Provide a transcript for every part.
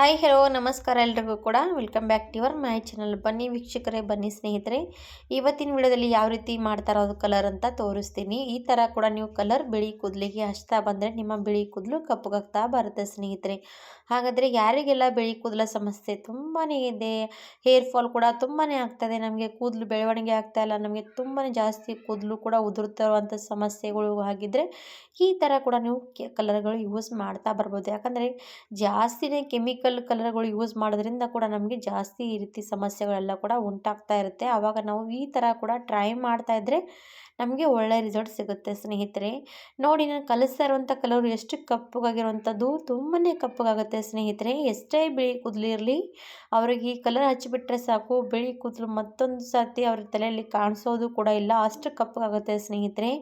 Hi hello ನಮಸ್ಕಾರ ಎಲ್ರಿಗೂ ಕೂಡ. Welcome back to your my channel ಬನ್ನಿ ವೀಕ್ಷಕರೇ, ಬನ್ನಿ ಸ್ನೇಹಿತರೆ. ಇವತ್ತಿನ ವಿಡಿಯೋದಲ್ಲಿ ಯಾವ ರೀತಿ ಮಾಡ್ತಾರೋ ಅದು ಕಲರ್ ಅಂತ ತೋರಿಸ್ತೀನಿ. ಈ ಥರ ಕೂಡ ನೀವು ಕಲರ್ ಬಿಳಿ ಕೂದಲಿಗೆ ಹಚ್ತಾ ಬಂದರೆ ನಿಮ್ಮ ಬಿಳಿ ಕೂದಲು ಕಪ್ಪಗಾಗ್ತಾ ಬರುತ್ತೆ ಸ್ನೇಹಿತರೆ. ಹಾಗಾದರೆ ಯಾರಿಗೆಲ್ಲ ಬಿಳಿ ಕೂದಲ ಸಮಸ್ಯೆ ತುಂಬಾ ಇದೆ? ಹೇರ್ ಫಾಲ್ ಕೂಡ ತುಂಬಾ ಆಗ್ತದೆ ನಮಗೆ ಕೂದಲು ಬೆಳವಣಿಗೆ ಆಗ್ತಾ ಇಲ್ಲ. ನಮಗೆ ತುಂಬಾ ಜಾಸ್ತಿ ಕೂದಲು ಕೂಡ ಉದುರುತ್ತಿರುವಂಥ ಸಮಸ್ಯೆಗಳು ಆಗಿದ್ದರೆ ಈ ಥರ ಕೂಡ ನೀವು ಕಲರ್ಗಳು ಯೂಸ್ ಮಾಡ್ತಾ ಬರ್ಬೋದು. ಯಾಕಂದರೆ ಜಾಸ್ತಿನೇ ಕೆಮಿಕಲ್ ಕಲರ್ಗಳು ಯೂಸ್ ಮಾಡೋದ್ರಿಂದ ಕೂಡ ನಮಗೆ ಜಾಸ್ತಿ ಈ ರೀತಿ ಸಮಸ್ಯೆಗಳೆಲ್ಲ ಕೂಡ ಉಂಟಾಗ್ತಾ ಇರುತ್ತೆ. ಆವಾಗ ನಾವು ಈ ಥರ ಕೂಡ ಟ್ರೈ ಮಾಡ್ತಾ ಇದ್ದರೆ ನಮಗೆ ಒಳ್ಳೆ ರಿಸಲ್ಟ್ ಸಿಗುತ್ತೆ ಸ್ನೇಹಿತರೆ. ನೋಡಿ ನಾನು ಕಲಿಸ್ತಾ ಇರುವಂಥ ಕಲರ್ ಎಷ್ಟು ಕಪ್ಪಗಾಗಿರುವಂಥದ್ದು ತುಂಬಾ ಕಪ್ಪಗಾಗುತ್ತೆ ಸ್ನೇಹಿತರೆ. ಎಷ್ಟೇ ಬಿಳಿ ಕೂದಲಿರಲಿ ಅವ್ರಿಗೆ ಈ ಕಲರ್ ಹಚ್ಚಿಬಿಟ್ರೆ ಸಾಕು. ಬಿಳಿ ಕೂದಲು ಮತ್ತೊಂದು ಸರ್ತಿ ಅವ್ರ ತಲೆಯಲ್ಲಿ ಕಾಣಿಸೋದು ಕೂಡ ಇಲ್ಲ. ಅಷ್ಟು ಕಪ್ಪಗಾಗುತ್ತೆ ಸ್ನೇಹಿತರೆ.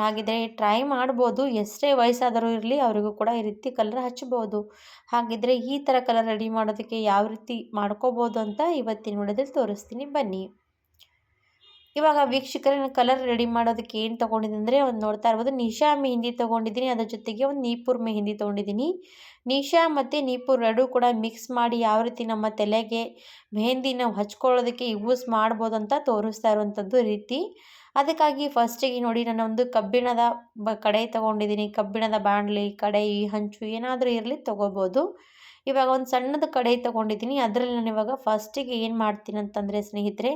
ಹಾಗಿದ್ರೆ ಟ್ರೈ ಮಾಡ್ಬೋದು. ಎಷ್ಟೇ ವಯಸ್ಸಾದರೂ ಇರಲಿ, ಅವರಿಗೂ ಕೂಡ ಈ ರೀತಿ ಕಲರ್ ಹಚ್ಬೋದು. ಹಾಗಿದ್ರೆ ಈ ಥರ ಕಲರ್ ರೆಡಿ ಮಾಡೋದಕ್ಕೆ ಯಾವ ರೀತಿ ಮಾಡ್ಕೋಬೋದು ಅಂತ ಇವತ್ತಿನ ವಿಡಿಯೋದಲ್ಲಿ ತೋರಿಸ್ತೀನಿ. ಬನ್ನಿ. ಇವಾಗ ವೀಕ್ಷಕರೇ ಕಲರ್ ರೆಡಿ ಮಾಡೋದಕ್ಕೆ ಏನು ತೊಗೊಂಡಿದ್ದೀನಿ ಅಂದರೆ ಒಂದು ನೋಡ್ತಾ ಇರ್ಬೋದು. ನಿಶಾ ಮೆಹಂದಿ ತೊಗೊಂಡಿದ್ದೀನಿ. ಅದ್ರ ಜೊತೆಗೆ ಒಂದು ನೀಪುರ್ ಮೆಹಂದಿ ತೊಗೊಂಡಿದ್ದೀನಿ. ನಿಶಾ ಮತ್ತು ನೀಪುರ್ ಎರಡೂ ಕೂಡ ಮಿಕ್ಸ್ ಮಾಡಿ ಯಾವ ರೀತಿ ನಮ್ಮ ತಲೆಗೆ ಮೆಹಂದಿ ನಾವು ಹಚ್ಕೊಳ್ಳೋದಕ್ಕೆ ಯೂಸ್ ಮಾಡ್ಬೋದು ಅಂತ ತೋರಿಸ್ತಾ ಇರುವಂಥದ್ದು ರೀತಿ. ಅದಕ್ಕಾಗಿ ಫಸ್ಟಿಗೆ ನೋಡಿ ನಾನು ಒಂದು ಕಬ್ಬಿಣದ ಬ ಕಡೆ ತೊಗೊಂಡಿದ್ದೀನಿ. ಕಬ್ಬಿಣದ ಬಾಣಲಿ, ಕಡಾಯಿ, ಹಂಚು ಏನಾದರೂ ಇರಲಿ ತೊಗೋಬೋದು. ಇವಾಗ ಒಂದು ಸಣ್ಣದ ಕಡಾಯಿ ತೊಗೊಂಡಿದ್ದೀನಿ. ಅದರಲ್ಲಿ ನಾನು ಇವಾಗ ಫಸ್ಟಿಗೆ ಏನು ಮಾಡ್ತೀನಿ ಅಂತಂದರೆ ಸ್ನೇಹಿತರೆ,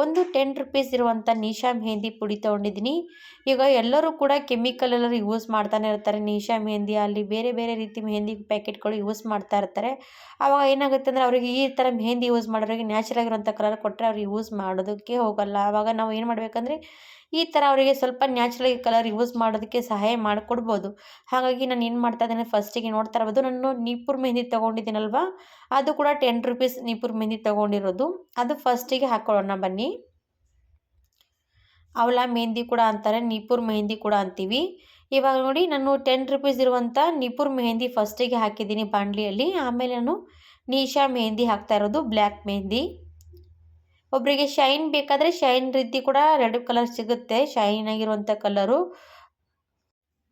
ಒಂದು ಟೆನ್ ರುಪೀಸ್ ಇರುವಂಥ ನಿಶಾ ಮೆಹಂದಿ ಪುಡಿ ತೊಗೊಂಡಿದ್ದೀನಿ. ಈಗ ಎಲ್ಲರೂ ಕೂಡ ಕೆಮಿಕಲ್ ಎಲ್ಲರೂ ಯೂಸ್ ಮಾಡ್ತಾನೆ ಇರ್ತಾರೆ. ನಿಶಾ ಮೆಹಂದಿ ಅಲ್ಲಿ ಬೇರೆ ಬೇರೆ ರೀತಿ ಮೆಹಂದಿ ಪ್ಯಾಕೆಟ್ಗಳು ಯೂಸ್ ಮಾಡ್ತಾ ಇರ್ತಾರೆ. ಆವಾಗ ಏನಾಗುತ್ತೆ ಅಂದರೆ ಅವರಿಗೆ ಈ ಥರ ಮೆಹಂದಿ ಯೂಸ್ ಮಾಡೋರಿಗೆ ನ್ಯಾಚುರಲ್ ಆಗಿರುವಂಥ ಕಲರ್ ಕೊಟ್ಟರೆ ಅವ್ರಿಗೆ ಯೂಸ್ ಮಾಡೋದಕ್ಕೆ ಹೋಗಲ್ಲ. ಆವಾಗ ನಾವು ಏನು ಮಾಡಬೇಕಂದ್ರೆ ಈ ಥರ ಅವರಿಗೆ ಸ್ವಲ್ಪ ನ್ಯಾಚುರಲ್ ಕಲರ್ ಯೂಸ್ ಮಾಡೋದಕ್ಕೆ ಸಹಾಯ ಮಾಡಿಕೊಡ್ಬೋದು. ಹಾಗಾಗಿ ನಾನು ಏನು ಮಾಡ್ತಾ ಇದ್ದೇನೆ ಫಸ್ಟಿಗೆ ನೋಡ್ತಾ ಇರ್ಬೋದು. ನಾನು ನೀಪುರ್ ಮೆಹಂದಿ ತೊಗೊಂಡಿದ್ದೀನಲ್ವ? ಅದು ಕೂಡ ಟೆನ್ ರುಪೀಸ್ ನಿಪುರ್ ಮೆಹಂದಿ ತೊಗೊಂಡಿರೋದು. ಅದು ಫಸ್ಟಿಗೆ ಹಾಕ್ಕೊಳ್ಳೋಣ ಬನ್ನಿ. ಅವಲ ಮೆಹಂದಿ ಕೂಡ ಅಂತಾರೆ ನಿಪುರ್ ಮೆಹಂದಿ ಕೂಡ ಅಂತೀವಿ. ಇವಾಗ ನೋಡಿ ನಾನು ಟೆನ್ ರುಪೀಸ್ ಇರುವಂಥ ನಿಪುರ್ ಮೆಹಂದಿ ಫಸ್ಟಿಗೆ ಹಾಕಿದ್ದೀನಿ ಬಾಂಡ್ಲಿಯಲ್ಲಿ ಆಮೇಲೆ ನಾನು ನೀಶಾ ಮೆಹಂದಿ ಹಾಕ್ತಾ ಇರೋದು ಬ್ಲ್ಯಾಕ್ ಮೆಹಂದಿ. ಒಬ್ಬರಿಗೆ ಶೈನ್ ಬೇಕಾದರೆ ಶೈನ್ ರೀತಿ ಕೂಡ ರೆಡ್ ಕಲರ್ ಸಿಗುತ್ತೆ. ಶೈನ್ ಆಗಿರುವಂಥ ಕಲರು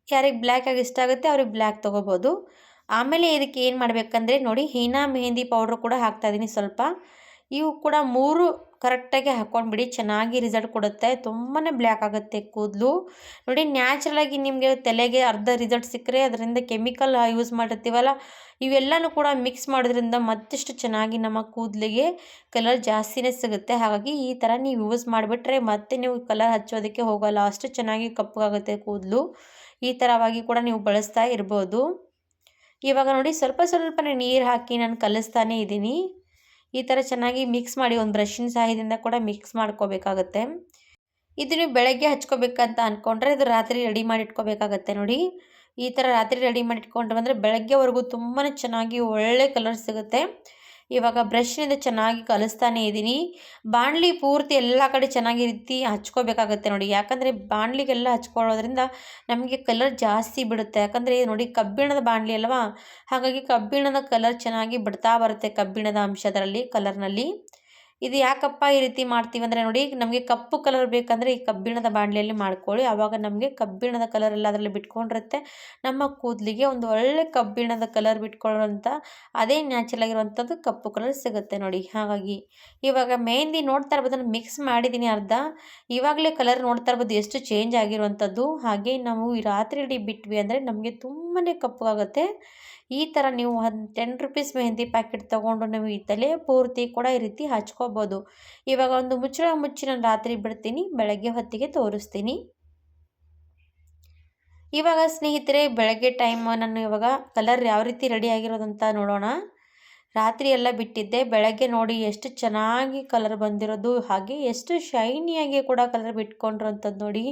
ಯಾರಿಗೆ ಬ್ಲ್ಯಾಕ್ ಆಗಿ ಇಷ್ಟ ಆಗುತ್ತೆ, ಅವ್ರಿಗೆ ಬ್ಲ್ಯಾಕ್ ತೊಗೋಬೋದು. ಆಮೇಲೆ ಇದಕ್ಕೆ ಏನು ಮಾಡಬೇಕಂದ್ರೆ ನೋಡಿ ಹೀನಾ ಮೆಹಂದಿ ಪೌಡ್ರ್ ಕೂಡ ಹಾಕ್ತಾ ಇದ್ದೀನಿ ಸ್ವಲ್ಪ. ಇವು ಕೂಡ ಮೂರು ಕರೆಕ್ಟಾಗಿ ಹಾಕ್ಕೊಂಡ್ಬಿಡಿ ಚೆನ್ನಾಗಿ ರಿಸಲ್ಟ್ ಕೊಡುತ್ತೆ. ತುಂಬಾ ಬ್ಲ್ಯಾಕ್ ಆಗುತ್ತೆ ಕೂದಲು. ನೋಡಿ ನ್ಯಾಚುರಲಾಗಿ ನಿಮಗೆ ತಲೆಗೆ ಅರ್ಧ ರಿಸಲ್ಟ್ ಸಿಕ್ಕರೆ ಅದರಿಂದ ಕೆಮಿಕಲ್ ಯೂಸ್ ಮಾಡಿರ್ತೀವಲ್ಲ, ಇವೆಲ್ಲನೂ ಕೂಡ ಮಿಕ್ಸ್ ಮಾಡೋದ್ರಿಂದ ಮತ್ತಷ್ಟು ಚೆನ್ನಾಗಿ ನಮ್ಮ ಕೂದಲಿಗೆ ಕಲರ್ ಜಾಸ್ತಿನೇ ಸಿಗುತ್ತೆ. ಹಾಗಾಗಿ ಈ ಥರ ನೀವು ಯೂಸ್ ಮಾಡಿಬಿಟ್ರೆ ಮತ್ತೆ ನೀವು ಕಲರ್ ಹಚ್ಚೋದಕ್ಕೆ ಹೋಗೋಲ್ಲ. ಅಷ್ಟು ಚೆನ್ನಾಗಿ ಕಪ್ಪಗಾಗುತ್ತೆ ಕೂದಲು. ಈ ಥರವಾಗಿ ಕೂಡ ನೀವು ಬಳಸ್ತಾ ಇರ್ಬೋದು. ಇವಾಗ ನೋಡಿ ಸ್ವಲ್ಪ ಸ್ವಲ್ಪನೇ ನೀರು ಹಾಕಿ ನಾನು ಕಲಿಸ್ತಾನೇ ಇದ್ದೀನಿ ಈ ಥರ ಚೆನ್ನಾಗಿ ಮಿಕ್ಸ್ ಮಾಡಿ ಒಂದು ಬ್ರಷಿನ ಸಹಾಯದಿಂದ ಕೂಡ ಮಿಕ್ಸ್ ಮಾಡ್ಕೋಬೇಕಾಗತ್ತೆ. ಇದನ್ನು ಬೆಳಗ್ಗೆ ಹಚ್ಕೋಬೇಕಂತ ಅಂದ್ಕೊಂಡ್ರೆ ಇದು ರಾತ್ರಿ ರೆಡಿ ಮಾಡಿ ಇಟ್ಕೋಬೇಕಾಗತ್ತೆ ನೋಡಿ. ಈ ಥರ ರಾತ್ರಿ ರೆಡಿ ಮಾಡಿ ಇಟ್ಕೊಂಡ್ರೆ ಬಂದರೆ ಬೆಳಗ್ಗೆವರೆಗೂ ತುಂಬಾ ಚೆನ್ನಾಗಿ ಒಳ್ಳೆ ಕಲರ್ ಸಿಗುತ್ತೆ. ಇವಾಗ ಬ್ರಷ್ನಿಂದ ಚೆನ್ನಾಗಿ ಕಲಿಸ್ತಾನೆ ಇದ್ದೀನಿ. ಬಾಣಲಿ ಪೂರ್ತಿ ಎಲ್ಲ ಕಡೆ ಚೆನ್ನಾಗಿ ರೀತಿ ಹಚ್ಕೋಬೇಕಾಗುತ್ತೆ ನೋಡಿ. ಯಾಕಂದರೆ ಬಾಣಲಿಗೆಲ್ಲ ಹಚ್ಕೊಳ್ಳೋದ್ರಿಂದ ನಮಗೆ ಕಲರ್ ಜಾಸ್ತಿ ಬಿಡುತ್ತೆ. ಯಾಕಂದರೆ ನೋಡಿ ಕಬ್ಬಿಣದ ಬಾಣಲಿ ಅಲ್ವಾ? ಹಾಗಾಗಿ ಕಬ್ಬಿಣದ ಕಲರ್ ಚೆನ್ನಾಗಿ ಬಿಡ್ತಾ ಬರುತ್ತೆ ಕಬ್ಬಿಣದ ಅಂಶದಲ್ಲಿ ಕಲರ್ನಲ್ಲಿ ಇದು ಯಾಕಪ್ಪ ಈ ರೀತಿ ಮಾಡ್ತೀವಿ ಅಂದರೆ ನೋಡಿ, ನಮಗೆ ಕಪ್ಪು ಕಲರ್ ಬೇಕಂದರೆ ಈ ಕಬ್ಬಿಣದ ಬಾಣಲೆಯಲ್ಲಿ ಮಾಡ್ಕೊಳ್ಳಿ. ಆವಾಗ ನಮಗೆ ಕಬ್ಬಿಣದ ಕಲರ್ ಎಲ್ಲ ಅದರಲ್ಲಿ ಬಿಟ್ಕೊಂಡಿರುತ್ತೆ. ನಮ್ಮ ಕೂದಲಿಗೆ ಒಂದು ಒಳ್ಳೆ ಕಬ್ಬಿಣದ ಕಲರ್ ಬಿಟ್ಕೊಳ್ಳೋಂಥ ಅದೇ ನ್ಯಾಚುರಲ್ ಆಗಿರುವಂಥದ್ದು ಕಪ್ಪು ಕಲರ್ ಸಿಗುತ್ತೆ ನೋಡಿ. ಹಾಗಾಗಿ ಇವಾಗ ಮೆಹಂದಿ ನೋಡ್ತಾ ಇರ್ಬೋದನ್ನು ಮಿಕ್ಸ್ ಮಾಡಿದ್ದೀನಿ ಅರ್ಧ. ಇವಾಗಲೇ ಕಲರ್ ನೋಡ್ತಾ ಇರ್ಬೋದು, ಎಷ್ಟು ಚೇಂಜ್ ಆಗಿರುವಂಥದ್ದು. ಹಾಗೆ ನಾವು ಈ ರಾತ್ರಿ ಇಡೀ ಬಿಟ್ವಿ ಅಂದರೆ ನಮಗೆ ತುಂಬಾ ಕಪ್ಪಗಾಗುತ್ತೆ ಈ ಥರ ನೀವು ಒಂದು ಟೆನ್ ರುಪೀಸ್ ಮೆಹಂದಿ ಪ್ಯಾಕೆಟ್ ತೊಗೊಂಡು ನೀವು ಈ ತಲೆ ಪೂರ್ತಿ ಕೂಡ ಈ ರೀತಿ ಹಚ್ಕೋಬೋದು ಇವಾಗ ಒಂದು ಮುಚ್ಚಳ ಮುಚ್ಚಿ ನಾನು ರಾತ್ರಿ ಬಿಡ್ತೀನಿ, ಬೆಳಗ್ಗೆ ಹೊತ್ತಿಗೆ ತೋರಿಸ್ತೀನಿ. ಇವಾಗ ಸ್ನೇಹಿತರೆ, ಬೆಳಗ್ಗೆ ಟೈಮ್ ನಾನು ಇವಾಗ ಕಲರ್ ಯಾವ ರೀತಿ ರೆಡಿ ಆಗಿರೋದಂತ ನೋಡೋಣ. ರಾತ್ರಿ ಎಲ್ಲ ಬಿಟ್ಟಿದ್ದೆ, ಬೆಳಗ್ಗೆ ನೋಡಿ ಎಷ್ಟು ಚೆನ್ನಾಗಿ ಕಲರ್ ಬಂದಿರೋದು, ಹಾಗೆ ಎಷ್ಟು ಶೈನಿಯಾಗಿ ಕೂಡ ಕಲರ್ ಬಿಟ್ಕೊಂಡಿರೋಂಥದ್ದು ನೋಡಿ.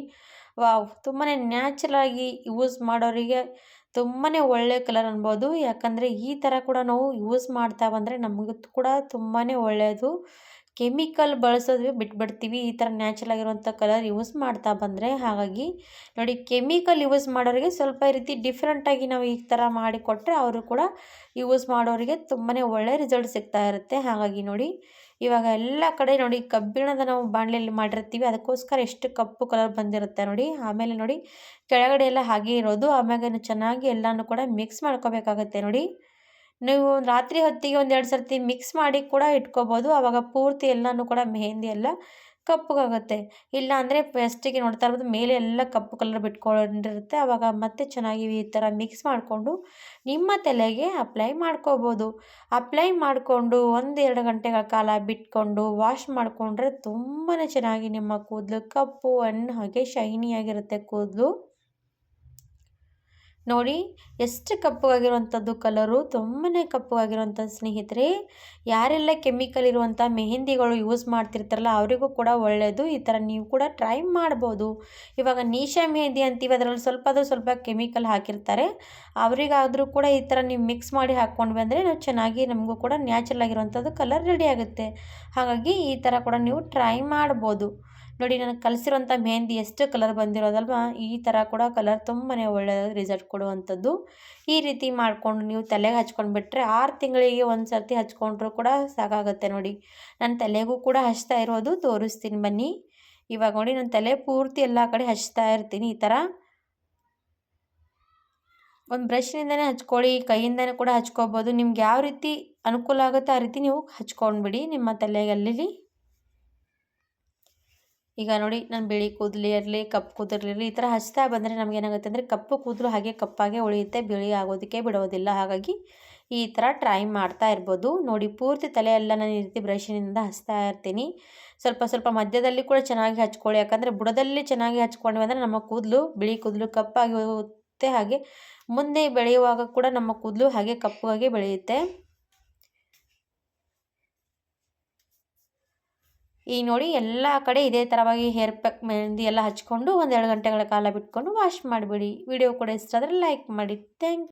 ವಾವ್ ತುಂಬಾ ನ್ಯಾಚುರಲ್ ಆಗಿ ಯೂಸ್ ಮಾಡೋರಿಗೆ ತುಂಬಾ ಒಳ್ಳೆ ಕಲರ್ ಅನ್ಬೋದು. ಯಾಕಂದರೆ ಈ ಥರ ಕೂಡ ನಾವು ಯೂಸ್ ಮಾಡ್ತಾ ಬಂದರೆ ನಮಗೂ ಕೂಡ ತುಂಬಾ ಒಳ್ಳೆಯದು ಕೆಮಿಕಲ್ ಬಳಸೋದು ಬಿಟ್ಬಿಡ್ತೀವಿ. ಈ ಥರ ನ್ಯಾಚುರಲ್ ಆಗಿರುವಂಥ ಕಲರ್ ಯೂಸ್ ಮಾಡ್ತಾ ಬಂದರೆ ಹಾಗಾಗಿ ನೋಡಿ ಕೆಮಿಕಲ್ ಯೂಸ್ ಮಾಡೋರಿಗೆ ಸ್ವಲ್ಪ ಈ ರೀತಿ ಡಿಫ್ರೆಂಟಾಗಿ ನಾವು ಈ ಥರ ಮಾಡಿಕೊಟ್ರೆ ಅವರು ಕೂಡ ಯೂಸ್ ಮಾಡೋರಿಗೆ ತುಂಬಾ ಒಳ್ಳೆ ರಿಸಲ್ಟ್ ಸಿಗ್ತಾ ಇರುತ್ತೆ. ಹಾಗಾಗಿ ನೋಡಿ ಇವಾಗ ಎಲ್ಲ ಕಡೆ ನೋಡಿ ಕಬ್ಬಿಣದ ನಾವು ಬಾಣಲೆಯಲ್ಲಿ ಮಾಡಿರ್ತೀವಿ. ಅದಕ್ಕೋಸ್ಕರ ಎಷ್ಟು ಕಪ್ಪು ಕಲರ್ ಬಂದಿರುತ್ತೆ ನೋಡಿ. ಆಮೇಲೆ ನೋಡಿ ಕೆಳಗಡೆ ಎಲ್ಲ ಹಾಗೆ ಇರೋದು. ಆಮ್ಯಾಗ ಚೆನ್ನಾಗಿ ಎಲ್ಲನೂ ಕೂಡ ಮಿಕ್ಸ್ ಮಾಡ್ಕೋಬೇಕಾಗತ್ತೆ ನೋಡಿ. ನೀವು ರಾತ್ರಿ ಹೊತ್ತಿಗೆ ಒಂದೆರಡು ಸರ್ತಿ ಮಿಕ್ಸ್ ಮಾಡಿ ಕೂಡ ಇಟ್ಕೋಬೋದು. ಆವಾಗ ಪೂರ್ತಿ ಎಲ್ಲನೂ ಕೂಡ ಮೆಹೆಂದಿ ಎಲ್ಲ ಕಪ್ಪಗಾಗುತ್ತೆ. ಇಲ್ಲ ಅಂದರೆ ಫಸ್ಟಿಗೆ ನೋಡ್ತಾ ಇರ್ಬೋದು, ಮೇಲೆ ಎಲ್ಲ ಕಪ್ಪು ಕಲರ್ ಬಿಟ್ಕೊಂಡಿರುತ್ತೆ. ಆವಾಗ ಮತ್ತೆ ಚೆನ್ನಾಗಿ ಈ ಥರ ಮಿಕ್ಸ್ ಮಾಡಿಕೊಂಡು ನಿಮ್ಮ ತಲೆಗೆ ಅಪ್ಲೈ ಮಾಡ್ಕೋಬೋದು. ಅಪ್ಲೈ ಮಾಡಿಕೊಂಡು ಒಂದೆರಡು ಗಂಟೆಗಳ ಕಾಲ ಬಿಟ್ಕೊಂಡು ವಾಶ್ ಮಾಡಿಕೊಂಡ್ರೆ ತುಂಬಾ ಚೆನ್ನಾಗಿ ನಿಮ್ಮ ಕೂದಲು ಕಪ್ಪು ಹಣ್ಣು ಹಾಗೆ ಶೈನಿಯಾಗಿರುತ್ತೆ ಕೂದಲು. ನೋಡಿ, ಎಷ್ಟು ಕಪ್ಪಗಾಗಿರುವಂಥದ್ದು ಕಲರು ತುಂಬಾ ಕಪ್ಪಾಗಿರುವಂಥ ಸ್ನೇಹಿತರೆ. ಯಾರೆಲ್ಲ ಕೆಮಿಕಲ್ ಇರುವಂಥ ಮೆಹಂದಿಗಳು ಯೂಸ್ ಮಾಡ್ತಿರ್ತಾರಲ್ಲ, ಅವರಿಗೂ ಕೂಡ ಒಳ್ಳೆಯದು ಈ ಥರ ನೀವು ಕೂಡ ಟ್ರೈ ಮಾಡ್ಬೋದು. ಇವಾಗ ನೀಶಾ ಮೆಹಂದಿ ಅಂತೀವಿ, ಅದರಲ್ಲಿ ಸ್ವಲ್ಪ ಅದು ಸ್ವಲ್ಪ ಕೆಮಿಕಲ್ ಹಾಕಿರ್ತಾರೆ. ಅವರಿಗಾದರೂ ಕೂಡ ಈ ಥರ ನೀವು ಮಿಕ್ಸ್ ಮಾಡಿ ಹಾಕ್ಕೊಂಡ್ವಿ ಅಂದರೆ ನಾವು ಚೆನ್ನಾಗಿ ನಮಗೂ ಕೂಡ ನ್ಯಾಚುರಲ್ ಆಗಿರುವಂಥದ್ದು ಕಲರ್ ರೆಡಿ ಆಗುತ್ತೆ. ಹಾಗಾಗಿ ಈ ಥರ ಕೂಡ ನೀವು ಟ್ರೈ ಮಾಡ್ಬೋದು. ನೋಡಿ, ನನಗೆ ಕಲಿಸಿರೋಂಥ ಮೆಹಂದಿ ಎಷ್ಟು ಕಲರ್ ಬಂದಿರೋದಲ್ವ, ಈ ಥರ ಕೂಡ ಕಲರ್ ತುಂಬಾ ಒಳ್ಳೆಯ ರಿಸಲ್ಟ್ ಕೊಡುವಂಥದ್ದು. ಈ ರೀತಿ ಮಾಡಿಕೊಂಡು ನೀವು ತಲೆಗೆ ಹಚ್ಕೊಂಡು ಬಿಟ್ಟರೆ ಆರು ತಿಂಗಳಿಗೆ ಒಂದು ಸರ್ತಿ ಹಚ್ಕೊಂಡ್ರೂ ಕೂಡ ಸಾಕಾಗುತ್ತೆ ನೋಡಿ. ನನ್ನ ತಲೆಗೂ ಕೂಡ ಹಚ್ತಾ ಇರೋದು, ತೋರಿಸ್ತೀನಿ ಬನ್ನಿ. ಇವಾಗ ನೋಡಿ ನನ್ನ ತಲೆ ಪೂರ್ತಿ ಎಲ್ಲ ಕಡೆ ಹಚ್ತಾ ಇರ್ತೀನಿ ಈ ಥರ ಒಂದು ಬ್ರಷ್ನಿಂದನೇ ಹಚ್ಕೊಳ್ಳಿ, ಕೈಯಿಂದನೇ ಕೂಡ ಹಚ್ಕೋಬೋದು. ನಿಮ್ಗೆ ಯಾವ ರೀತಿ ಅನುಕೂಲ ಆಗುತ್ತೆ ಆ ರೀತಿ ನೀವು ಹಚ್ಕೊಂಡ್ಬಿಡಿ ನಿಮ್ಮ ತಲೆಗಲ್ಲಿ ಈಗ ನೋಡಿ, ನಾನು ಬಿಳಿ ಕೂದಲು ಇರಲಿ, ಕಪ್ಪು ಕೂದಲು ಇರಲಿ, ಈ ಥರ ಹಚ್ತಾ ಬಂದರೆ ನಮಗೇನಾಗುತ್ತೆ ಅಂದರೆ ಕಪ್ಪು ಕೂದಲು ಹಾಗೆ ಕಪ್ಪಾಗೆ ಉಳಿಯುತ್ತೆ, ಬಿಳಿ ಆಗೋದಕ್ಕೆ ಬಿಡೋದಿಲ್ಲ. ಹಾಗಾಗಿ ಈ ಥರ ಟ್ರೈ ಮಾಡ್ತಾ ಇರ್ಬೋದು. ನೋಡಿ, ಪೂರ್ತಿ ತಲೆ ಎಲ್ಲ ನಾನು ಈ ರೀತಿ ಬ್ರಷಿನಿಂದ ಹಚ್ತಾ ಇರ್ತೀನಿ. ಸ್ವಲ್ಪ ಸ್ವಲ್ಪ ಮಧ್ಯದಲ್ಲಿ ಕೂಡ ಚೆನ್ನಾಗಿ ಹಚ್ಕೊಳ್ಳಿ. ಯಾಕಂದರೆ ಬುಡದಲ್ಲಿ ಚೆನ್ನಾಗಿ ಹಚ್ಕೊಂಡ್ವಿ ಅಂದರೆ ನಮ್ಮ ಕೂದಲು ಬಿಳಿ ಕೂದಲು ಕಪ್ಪಾಗಿ ಹೋಗುತ್ತೆ ಹಾಗೆ ಮುಂದೆ ಬೆಳೆಯುವಾಗ ಕೂಡ ನಮ್ಮ ಕೂದಲು ಹಾಗೆ ಕಪ್ಪಾಗಿ ಬೆಳೆಯುತ್ತೆ. ಈ ನೋಡಿ ಎಲ್ಲ ಕಡೆ ಇದೇ ಥರವಾಗಿ ಹೇರ್ ಪ್ಯಾಕ್ ಮೆಹಂದಿ ಎಲ್ಲ ಹಚ್ಕೊಂಡು ಒಂದೆರಡು ಗಂಟೆಗಳ ಕಾಲ ಬಿಟ್ಕೊಂಡು ವಾಶ್ ಮಾಡಿಬಿಡಿ. ವಿಡಿಯೋ ಕೂಡ ಇಷ್ಟ ಆದರೆ ಲೈಕ್ ಮಾಡಿ. ಥ್ಯಾಂಕ್